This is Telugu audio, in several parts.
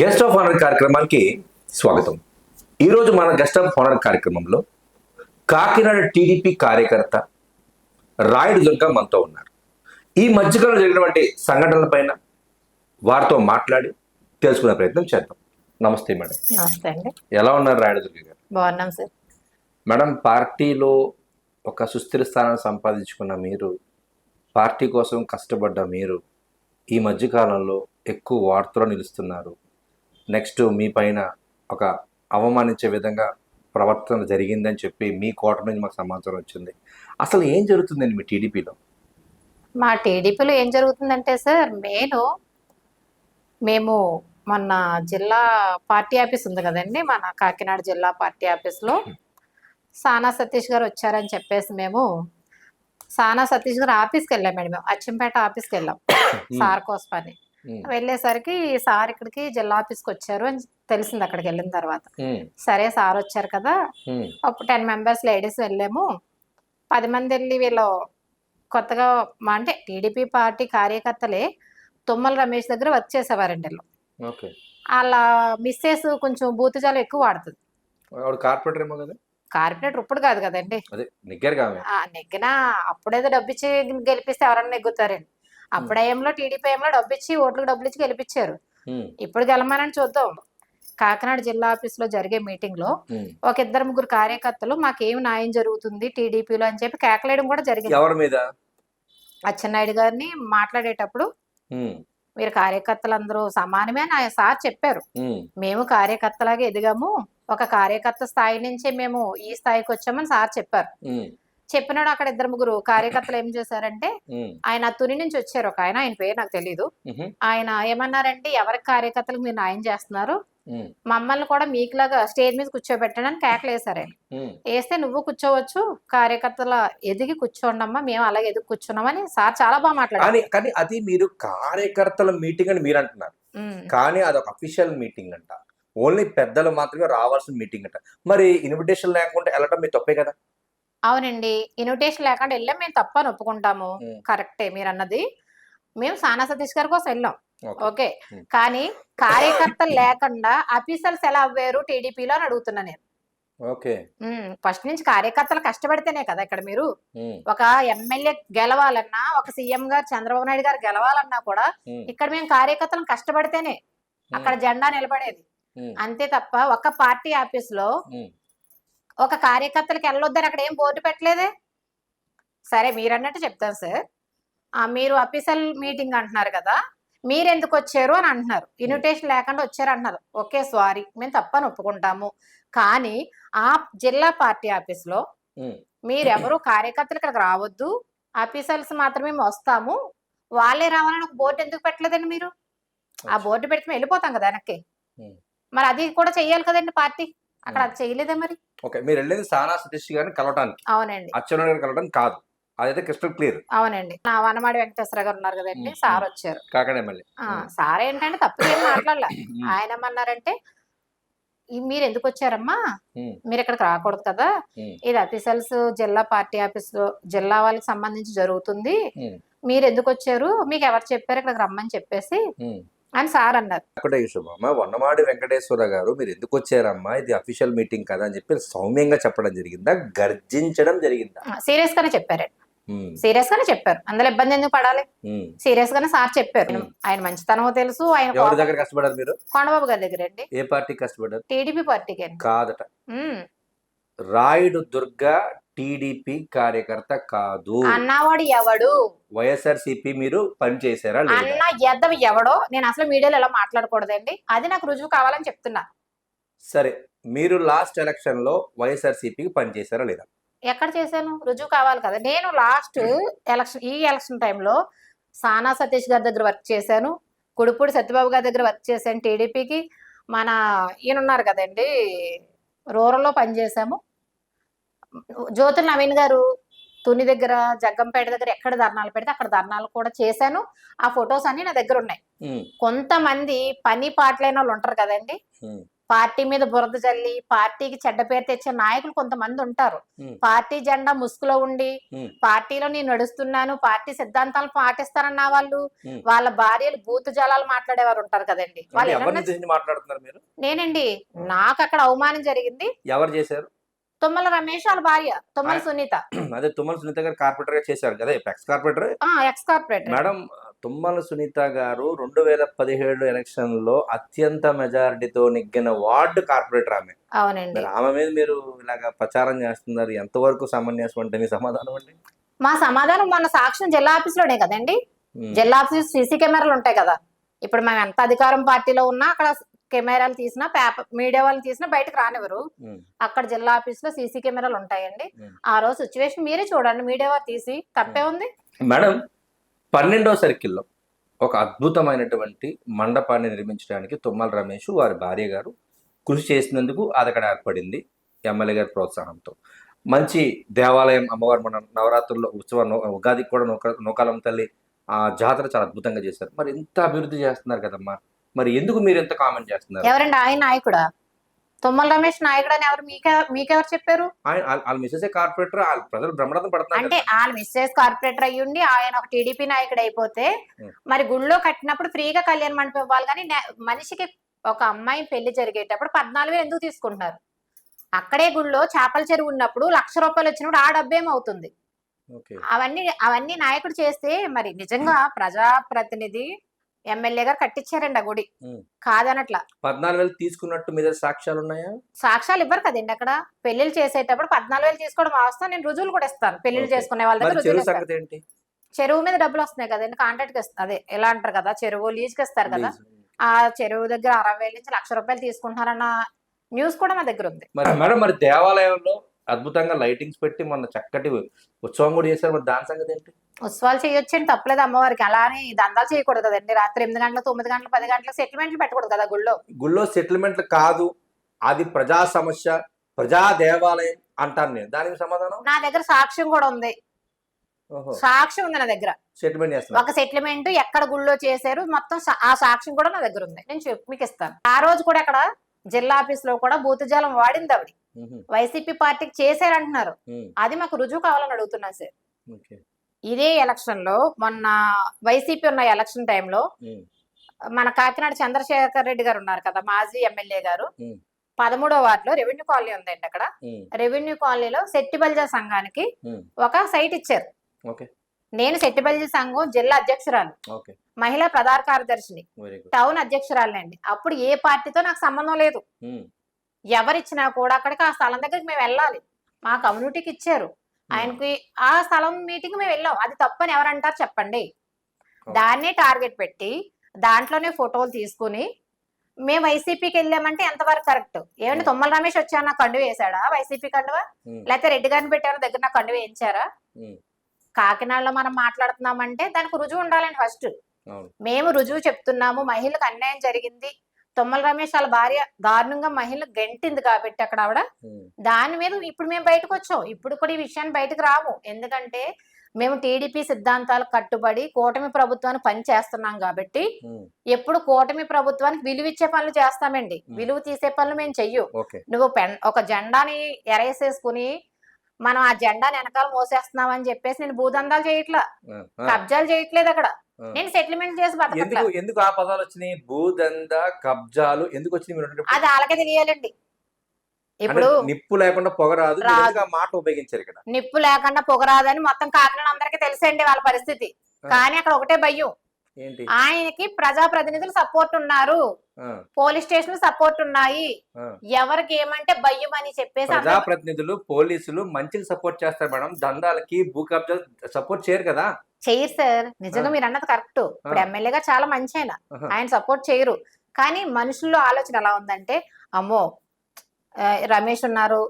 గెస్ట్ ఆఫ్ ఆనర్ కార్యక్రమానికి స్వాగతం. ఈరోజు మన గెస్ట్ ఆఫ్ ఆనర్ కార్యక్రమంలో కాకినాడ టీడీపీ కార్యకర్త రాయుడు దుర్గా మనతో ఉన్నారు. ఈ మధ్యకాలంలో జరిగినటువంటి సంఘటనలపైన వారితో మాట్లాడి తెలుసుకునే ప్రయత్నం చేద్దాం. నమస్తే మేడం. నమస్తే అండి. ఎలా ఉన్నారు రాయుడు దుర్గా గారు? బాగున్నాం సార్. మేడం పార్టీలో ఒక సుస్థిర స్థానం సంపాదించుకున్న మీరు పార్టీ కోసం కష్టపడ్డ మీరు ఈ మధ్యకాలంలో ఎక్కువ వార్తలో నిలుస్తున్నారు. నెక్స్ట్ మీ పైన ఒక అవమానించే విధంగా ప్రవర్తన జరిగిందని చెప్పి మీ కోట నుంచి మాకు సమాచారం వచ్చింది. అసలు ఏం జరుగుతుందండి మీ టీడీపీలో? మా టీడీపీలో ఏం జరుగుతుందంటే సార్ మెయిన్ మేము మొన్న జిల్లా పార్టీ ఆఫీస్ ఉంది కదండి మన కాకినాడ జిల్లా పార్టీ ఆఫీస్లో. సానా సతీష్ గారు వచ్చారని చెప్పేసి మేము సానా సతీష్ గారు ఆఫీస్కి వెళ్ళాం మేడం మేము అచ్చంపేట ఆఫీస్కి వెళ్ళాం. సార్ కోసమని. వెళ్ళేసరికి సార్ ఇక్కడికి జిల్లా ఆఫీస్కి వచ్చారు అని తెలిసింది అక్కడికి వెళ్ళిన తర్వాత. సరే సార్ వచ్చారు కదా. ఒక టెన్ మెంబర్స్ లేడీస్ వెళ్ళాము. పది మంది వెళ్ళి వీళ్ళు కొత్తగా మా అంటే టీడీపీ పార్టీ కార్యకర్తలే తుమ్మల రమేష్ దగ్గర వర్క్ చేసేవారండి వీళ్ళు. వాళ్ళ మిస్సెస్ కొంచెం బూతుజాలు ఎక్కువ వాడుతుంది. కార్పొరేటర్ ఏమో కదా? కార్పొరేటర్ ఇప్పుడు కాదు కదండి. నెగ్గినా అప్పుడేదో డబ్బిచ్చి గెలిపిస్తే ఎవరన్నా నెగ్గుతారండి అప్పుడు ఏంలో టీడీపీ ఏంలో డబ్బిచ్చి ఓట్లకు డబ్బులు ఇచ్చి గెలిపించారు ఇప్పుడు గెలమానని చూద్దాం. కాకినాడ జిల్లా ఆఫీస్లో జరిగే మీటింగ్లో ఒక ఇద్దరు ముగ్గురు కార్యకర్తలు మాకేం న్యాయం జరుగుతుంది టీడీపీలో? అని చెప్పి కేకలేయడం కూడా జరిగింది. ఎవరి మీద? అచ్చెన్నాయుడు గారిని మాట్లాడేటప్పుడు మీరు కార్యకర్తలందరూ సమానమే అని సార్ చెప్పారు. మేము కార్యకర్తలాగా ఎదిగాము. ఒక కార్యకర్త స్థాయి నుంచే మేము ఈ స్థాయికి వచ్చామని సార్ చెప్పారు. చెప్పినాడు అక్కడ ఇద్దరు ముగ్గురు కార్యకర్తలు ఏం చేశారంటే ఆయన తుని నుంచి వచ్చారు ఒక ఆయన ఆయన పేరు నాకు తెలియదు ఆయన ఏమన్నారంటే ఎవరి కార్యకర్తలకు మీరు న్యాయం చేస్తున్నారు? మమ్మల్ని కూడా మీకులాగా స్టేజ్ మీద కూర్చోబెట్టడానికి కేకలు ఆయన ఉమ్. వేస్తే నువ్వు కూర్చోవచ్చు కార్యకర్తల ఎదిగి కూర్చోండమ్మా మేము అలాగే ఎదిగి కూర్చున్నామని సార్ చాలా బాగా మాట్లాడారు. కానీ అది మీరు కార్యకర్తల మీటింగ్ అని మీరు అంటున్నారు. కానీ అది ఒక అఫీషియల్ మీటింగ్ అంట. ఓన్లీ పెద్దలు మాత్రమే రావాల్సిన మీటింగ్ అంట. మరి ఇన్విటేషన్ లేకుండా వెళ్ళటం మీ తప్పే కదా? అవునండి. ఇన్విటేషన్ లేకుండా వెళ్ళాం. మేము తప్పని ఒప్పుకుంటాము. ఉమ్. కరెక్టే మీరు అన్నది మేము సానా సతీష్ గారి కోసం వెళ్ళాం. ఓకే. కానీ కార్యకర్తలు లేకుండా ఆఫీసర్స్ ఎలా అవ్వారు? టీడీపీలో అని అడుగుతున్నా నేను. ఓకే. ఫస్ట్ నుంచి కార్యకర్తలు కష్టపడితేనే కదా ఇక్కడ మీరు. ఒక ఎమ్మెల్యే గెలవాలన్నా ఒక సీఎం గారు చంద్రబాబు నాయుడు గారు గెలవాలన్నా కూడా ఇక్కడ మేము కార్యకర్తలను కష్టపడితేనే అక్కడ జెండా నిలబడేది. అంతే తప్ప ఒక పార్టీ ఆఫీస్లో ఒక కార్యకర్తలకు వెళ్ళొద్దని అక్కడ ఏం బోర్డు పెట్టలేదే? సరే మీరు అన్నట్టు చెప్తాను సార్. మీరు అఫీషియల్ మీటింగ్ అంటున్నారు కదా మీరు ఎందుకు వచ్చారు అని అంటున్నారు. ఇన్విటేషన్ లేకుండా వచ్చారు అంటున్నారు. ఓకే సారీ మేము తప్పని ఒప్పుకుంటాము కానీ ఆ జిల్లా పార్టీ ఆఫీస్లో. మీరెవరు కార్యకర్తలు ఇక్కడికి రావద్దు. ఆఫీసర్స్ మాత్రమే మేము వస్తాము. వాళ్ళే రావాలని ఒక బోర్డు ఎందుకు పెట్టలేదండి మీరు? ఆ బోర్డు పెడితే వెళ్ళిపోతాం కదా వెనక్కి. మరి అది కూడా చెయ్యాలి కదండి పార్టీ. అక్కడ అది చేయలేదే మరి? ఓకే మీరు వెళ్ళేది సానా సతీష్ గారిని కలవటానికి. అవునండి. అచ్చెన్నాయుడు గారిని కలవడానికి కాదు. అదైతే క్రిస్టల్ క్లియర్. అవునండి. నా వనమాడి వెంకటేశ్వర గారు ఉన్నారు కదండి సార్. వచ్చారు. కాకనే మళ్ళీ సార్ ఏంటంటే తప్పు ఏం మాట్లాడలే. ఆయన ఏమన్నారంటే "ఈ మీరు ఎందుకు వచ్చారమ్మా? మీరు ఇక్కడికి రాకూడదు కదా. ఇది అఫీసల్స్ జిల్లా పార్టీ ఆఫీస్ జిల్లా వాళ్ళకి సంబంధించి జరుగుతుంది. మీరు ఎందుకు వచ్చారు? మీకు ఎవరు చెప్పారు? ఇక్కడికి రమ్మని చెప్పేసి. అని సార్ అన్నారు. అక్కడే శుభమ్మ వన్నమాడి వెంకటేశ్వర గారు మీరు ఎందుకు వచ్చారమ్మా? ఇది అఫీషియల్ మీటింగ్ కదా అని చెప్పి సౌమ్యంగా చెప్పడం జరిగిందా? గర్జించడం జరిగిందా? సీరియస్ గానే చెప్పారండి సీరియస్ గానే చెప్పారు. అందులో ఇబ్బంది ఎందుకు పడాలి. సీరియస్ గానే సార్ చెప్పారు. ఆయన మంచితనమో తెలుసు ఆయన ఎవరి దగ్గర కష్టపడారు మీరు? కొండబాబు గారి దగ్గర అండి. ఏ పార్టీ కష్టపడ్డారు? టీడీపీ పార్టీకి కాదట. రాయుడు దుర్గా టీడీపీ కార్యకర్త కాదు. అన్నవాడు ఎవడు? వైఎస్ఆర్సీపీ మీరు పని చేశారా లేదా? అన్న ఎద్దవి ఎవడో? నేను అసలు మీడియాలో ఎలా మాట్లాడకూడదండి? అది నాకు రుజువు కావాలని చెప్తున్నా. సరే మీరు లాస్ట్ ఎలక్షన్లో వైఎస్ఆర్సీపీకి పని చేశారా లేదా? ఎక్కడ చేశాను? రుజువు కావాలి కదా. నేను లాస్ట్ ఎలక్షన్ ఈ ఎలక్షన్ టైంలో సానా సతీష్ గారి దగ్గర వర్క్ చేశాను. కుడుపూడి సత్యబాబు గారి దగ్గర వర్క్ చేశాను టీడీపీకి. మన ఈయన ఉన్నారు కదండి రూరల్లో పనిచేశాము. జ్యోతుల నవీన్ గారు తుని దగ్గర జగ్గంపేట దగ్గర ఎక్కడ ధర్నాలు పెడితే అక్కడ ధర్నాలు కూడా చేశాను. ఆ ఫొటోస్ అన్ని నా దగ్గర ఉన్నాయి. కొంతమంది పని పాటలైన వాళ్ళు ఉంటారు కదండి. పార్టీ మీద బురద జల్లి పార్టీకి చెడ్డ పేరు తెచ్చే నాయకులు కొంతమంది ఉంటారు. పార్టీ జెండా ముసుగులో ఉండి. పార్టీలో నేను నడుస్తున్నాను పార్టీ సిద్ధాంతాలు పాటిస్తానన్న వాళ్ళు. వాళ్ళ భార్యలు బూతు జలాలు మాట్లాడేవారు ఉంటారు కదండి. వాళ్ళు నేనండి. నాకు అక్కడ అవమానం జరిగింది. ఎవరు చేశారు? తుమ్మల రమేష్ వాళ్ళ భార్య తుమ్మల సునీత. అదే తుమ్మల సునీత గారు కార్పొరేటర్గా చేశారు కదా ఎక్స్ కార్పొరేటర్? ఆ ex corporator. Madam Tummala Sunitha garu రెండు వేల పదిహేడు ఎలక్షన్లో అత్యంత మెజారిటీతో నెగ్గిన వార్డు కార్పొరేటర్ ఆమె. అవునండి. ఆమె మీద మీరు ఇలాగ ప్రచారం చేస్తున్నారు ఎంతవరకు సమంజసం అంటే మీ సమాధానం అండి? మా సమాధానం మన సాక్ష్యం జిల్లా ఆఫీస్లోనే కదండి. జిల్లా ఆఫీస్ సీసీ కెమెరాలు ఉంటాయి కదా. ఇప్పుడు మేము ఎంత అధికారం పార్టీలో ఉన్నా అక్కడ కెమెరాలు తీసినా పేపర్ మీడియా వాళ్ళు తీసినా బయటకు రానివ్వరు. అక్కడ జిల్లా ఆఫీస్లో సీసీ కెమెరాలు ఉంటాయండి. ఆ రోజు సిచ్యువేషన్ మీరే చూడండి మీడియా వారు తీసి తప్పే ఉంది? మేడం పన్నెండో సర్కిల్లో ఒక అద్భుతమైనటువంటి మండపాన్ని నిర్మించడానికి తుమ్మల రమేష్ వారి భార్య గారు కృషి చేసినందుకు అది అక్కడ ఏర్పడింది ఎమ్మెల్యే గారి ప్రోత్సాహంతో. మంచి దేవాలయం అమ్మవారు మన నవరాత్రుల్లో ఉత్సవ ఉగాదికి కూడా నూక నూకాలం తల్లి ఆ జాతర చాలా అద్భుతంగా చేశారు. మరి ఇంత అభివృద్ధి చేస్తున్నారు కదమ్మా. మరి ఎందుకు మీరు ఎంత కామెంట్ చేస్తున్నారు? ఎవరండి? ఆయన నాయకుడా? తుమ్మల రమేష్ నాయకుడు అని ఎవరు మీకే మీకెవరు చెప్పారు? ఆయన వాళ్ళ- మిస్సెస్ కార్పొరేటర్? వాళ్ళ ప్రజలు పడుతున్నారు అంటే. వాళ్ళ మిస్సెస్ కార్పొరేటర్ అయ్యుండి ఆయన ఒక టీడీపీ నాయకుడు అయిపోతే. మరి గుళ్ళో కట్టినప్పుడు ఫ్రీగా కళ్యాణ మండపం ఇవ్వాలి కానీ మనిషికి ఒక అమ్మాయి పెళ్ళి జరిగేటప్పుడు పద్నాలుగు వేలు ఎందుకు తీసుకుంటున్నారు? అక్కడే గుళ్ళో చేపల చెరువు ఉన్నప్పుడు లక్ష రూపాయలు వచ్చినప్పుడు ఆ డబ్బేమవుతుంది ఓకే. అవన్నీ అవన్నీ నాయకుడు చేస్తే మరి నిజంగా ప్రజాప్రతినిధి ఎమ్మెల్యే గారు కట్టించారండి ఆ గుడి. కాదనట్లా. పద్నాలుగు వేలు తీసుకున్నట్టు మీద సాక్ష్యాలు ఉన్నాయా? సాక్ష్యాలు ఇవ్వరు కదండి అక్కడ. పెళ్ళిళ్ళు చేసేటప్పుడు పద్నాలుగు వేలు తీసుకోవడం వాస్తవం నేను రుజువులు కూడా ఇస్తాను. పెళ్ళిళ్ళు. చేసుకునే వాళ్ళ దగ్గర రుజువులు ఏంటి? చెరువు మీద డబ్బులు వస్తున్నాయి కదండి కాంట్రాక్ట్ ఇస్తారు అదే ఎలా అంటారు కదా చెరువు లీజ్కి ఇస్తారు కదా. ఆ చెరువు దగ్గర అరవై వేల నుంచి లక్ష రూపాయలు తీసుకుంటున్నారన్న న్యూస్ కూడా మా దగ్గర ఉంది. మరి మేడం మరి దేవాలయంలో అద్భుతంగా లైటింగ్స్ పెట్టి మొన్న చక్కటి ఉత్సవం కూడా చేశారు. మరి దాని సంగతి ఏంటి? ఉత్సవాలు చేయొచ్చు అని తప్పలేదు అమ్మవారికి. అలానే దందాలు చేయకూడదు కదండి. రాత్రి ఎనిమిది గంటలు తొమ్మిది గంటలు పది గంటలకు సెటిల్మెంట్లు పెట్టకూడదు కదా గుళ్ళో? గుళ్ళో సెటిల్మెంట్ కాదు. అది ప్రజా సమస్య ప్రజా దేవాలయం అంటాను నేను. దానికి సమాధానం? నా దగ్గర సాక్ష్యం కూడా ఉంది. సాక్ష్యం ఉంది నా దగ్గర. సెటిల్మెంట్ చేస్తున్నారు. ఒక సెటిల్మెంట్ ఎక్కడ గుళ్ళో చేశారు మొత్తం ఆ సాక్ష్యం కూడా నా దగ్గర ఉంది. నేను చెప్పు మీకు ఇస్తాను. ఆ రోజు కూడా అక్కడ జిల్లా ఆఫీస్లో కూడా బూతుజాలం వాడింది ఆవిడ. వైసీపీ పార్టీకి చేశారంటున్నారు. అది మాకు రుజువు కావాలని అడుగుతున్నాను సార్ ఇదే ఎలక్షన్లో మొన్న వైసీపీ ఉన్న ఎలక్షన్ టైంలో. మన కాకినాడ చంద్రశేఖర్ రెడ్డి గారు ఉన్నారు కదా మాజీ ఎమ్మెల్యే గారు. పదమూడో వార్డులో రెవెన్యూ కాలనీ ఉందండి అక్కడ. రెవెన్యూ కాలనీలో సెట్టిబల్జా సంఘానికి. ఒక సైట్ ఇచ్చారు నేను సెట్టిబల్జా సంఘం జిల్లా అధ్యక్షురాలు. మహిళా ప్రధాన కార్యదర్శిని. టౌన్ అధ్యక్షురాలండి. అప్పుడు ఏ పార్టీతో నాకు సంబంధం లేదు. మ్మ్. ఎవరిచ్చినా కూడా అక్కడికి ఆ స్థలం దగ్గరికి మేము వెళ్ళాలి. మా కమ్యూనిటీకి ఇచ్చారు. ఆయనకి ఆ స్థలం మీటింగ్ మేము వెళ్ళాం. అది తప్పని ఎవరంటారు చెప్పండి. దాన్నే టార్గెట్ పెట్టి దాంట్లోనే ఫోటోలు తీసుకుని మేము వైసీపీకి వెళ్ళామంటే ఎంతవరకు కరెక్ట్? ఏమంటే తుమ్మల రమేష్ వచ్చా నాకు కండు వేసాడా వైసీపీ కండువ. లేకపోతే రెడ్డి గారిని పెట్టారా దగ్గర నాకు కండు వేయించారా. కాకినాడలో మనం మాట్లాడుతున్నామంటే దానికి రుజువు ఉండాలండి ఫస్ట్. మేము రుజువు చెప్తున్నాము మహిళకు అన్యాయం జరిగింది. తుమ్మల రమేష్ వాళ్ళ భార్య దారుణంగా మహిళ గెంటింది కాబట్టి అక్కడ ఆవిడ. దాని మీద ఇప్పుడు మేము బయటకు వచ్చాం. ఇప్పుడు కూడా ఈ విషయాన్ని బయటకు రాము. ఎందుకంటే మేము టీడీపీ సిద్ధాంతాలకు కట్టుబడి కూటమి ప్రభుత్వానికి పని చేస్తున్నాం కాబట్టి. ఎప్పుడు కూటమి ప్రభుత్వానికి విలువ ఇచ్చే పనులు చేస్తామండి. విలువ తీసే పనులు మేము చెయ్యం. నువ్వు పెన్ ఒక జెండాని ఎరేసేసుకుని మనం ఆ జెండాని వెనకాల మోసేస్తున్నాం అని చెప్పేసి నేను భూదందాలు చేయట్లా. కబ్జాలు చేయట్లేదు అక్కడ. నేను సెటిల్మెంట్ చేసి ఎందుకు ఎందుకు ఆ పదాలు వచ్చినాయి? భూదంద కబ్జాలు ఎందుకు వచ్చినాయి? అది వాళ్ళకే తెలియాలండి. ఇప్పుడు నిప్పు లేకుండా పొగ రాదు. మీరు రాదు. ఎందుకు ఆ మాట ఉపయోగించారు ఇక్కడ. నిప్పు లేకుండా పొగరాదని మొత్తం కాకినాడ అందరికీ తెలిసండి వాళ్ళ పరిస్థితి. కానీ అక్కడ ఒకటే భయం. ఆయనకి ప్రజాప్రతినిధులు సపోర్ట్ ఉన్నారు. పోలీస్ స్టేషన్లు సపోర్ట్ ఉన్నాయి. ఎవరికి ఏమంటే భయం అని చెప్పేసి ప్రజాప్రతినిధులు పోలీసులు మంచికి సపోర్ట్ చేస్తారు మేడం దందాలకి భూ సపోర్ట్ చేయరు కదా చేయరు సార్ నిజంగా. మీరు అన్నది కరెక్ట్ ఇప్పుడు. ఎమ్మెల్యేగా చాలా మంచి ఆయన. ఆయన సపోర్ట్ చేయరు కానీ మనుషుల్లో ఆలోచన ఎలా ఉందంటే అమ్మో రమేష్ ఉన్నారు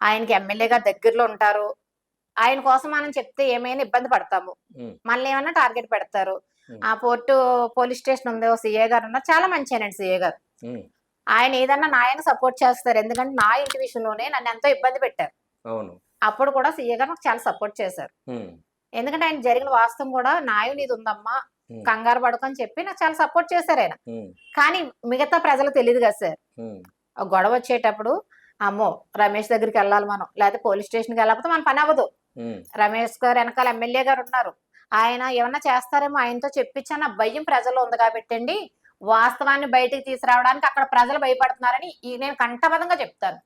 ఆయనకి ఎమ్మెల్యేగా దగ్గరలో ఉంటారు ఆయన కోసం మనం చెప్తే ఏమైనా ఇబ్బంది పడతాము. మళ్ళీ ఏమన్నా టార్గెట్ పెడతారు. ఆ పోర్టు పోలీస్ స్టేషన్ ఉంది సిఏ గారు ఉన్నారు చాలా మంచి ఆయనండి సిఏ గారు. ఆయన ఏదన్నా నాయన సపోర్ట్ చేస్తారు. ఎందుకంటే నా ఇంటి విషయంలోనే నన్ను ఎంతో ఇబ్బంది పెట్టారు. అవును. అప్పుడు కూడా సీఏ గారు నాకు చాలా సపోర్ట్ చేశారు. ఎందుకంటే ఆయన జరిగిన వాస్తవం కూడా నాయం ఇది ఉందమ్మా కంగారు పడుకు అని చెప్పి నాకు చాలా సపోర్ట్ చేశారు ఆయన. కానీ మిగతా ప్రజలకు తెలియదు కదా సార్. గొడవ వచ్చేటప్పుడు అమ్మో రమేష్ దగ్గరికి వెళ్ళాలి మనం. లేకపోతే పోలీస్ స్టేషన్కి వెళ్ళకపోతే మన పని అవ్వదు. రమేష్ గారు వెనకాల ఎమ్మెల్యే గారు ఉన్నారు. ఆయన ఏమన్నా చేస్తారేమో ఆయనతో చెప్పించాను ఆ భయం ప్రజల్లో ఉంది కాబట్టి అండి. వాస్తవాన్ని బయటికి తీసుకురావడానికి అక్కడ ప్రజలు భయపడుతున్నారని నేను కంఠబద్ధంగా చెప్తాను.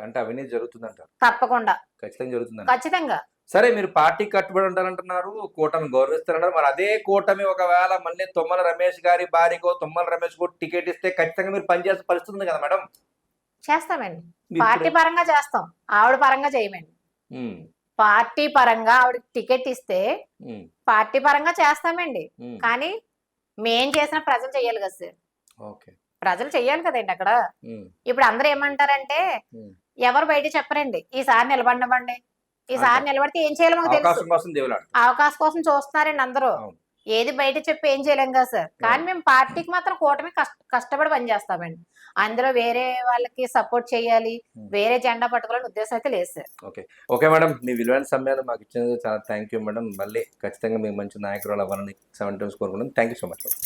అంటే అవినీతి జరుగుతుందంటారు? తప్పకుండా. ఖచ్చితంగా జరుగుతుందంట ఖచ్చితంగా. సరే మీరు పార్టీ కట్టుబడి ఉంటారంటున్నారు కూటమి గౌరవిస్తారంటారు. మరి అదే కూటమి ఒకవేళ మళ్ళీ తుమ్మల రమేష్ గారి భార్యకో తుమ్మల రమేష్ కూడా టికెట్ ఇస్తే ఖచ్చితంగా మీరు పనిచేసే పరిస్థితి ఉంది కదా మేడం? చేస్తామండి. పార్టీ పరంగా చేస్తాం. ఆవిడ పరంగా చేయమండి. పార్టీ పరంగా ఆవిడకి టికెట్ ఇస్తే పార్టీ పరంగా చేస్తామండి. కానీ మేం చేసిన ప్రజలు చెయ్యాలి కదా సార్. ప్రజలు చెయ్యాలి కదండి అక్కడ. ఇప్పుడు అందరూ ఏమంటారంటే. ఎవరు బయట చెప్పరండి. ఈసారి నిలబడినవ్వండి. ఈసారి. నిలబడితే ఏం చేయాలో మాకు తెలుసు. అవకాశం కోసం చూస్తున్నారండి అందరూ. ఏది బయట చెప్పి ఏం చేయలేం కదా సార్. కానీ. మేము పార్టీకి మాత్రం కూటమి కష్ట కష్టపడి పనిచేస్తామండి అందులో వేరే వాళ్ళకి సపోర్ట్ చేయాలి Hmm. వేరే జెండా పట్టుకోవాలని ఉద్దేశం అయితే లేదు సార్. ఓకే. మేడం మీ విలువైన సమయాన్ని మాకు ఇచ్చినందుకు చాలా థ్యాంక్ యూ మేడం. మళ్ళీ ఖచ్చితంగా మీకు మంచి నాయకురాలు అవ్వాలని సెవెన్ టైమ్స్ కోరుకున్నాం thank you so much madam.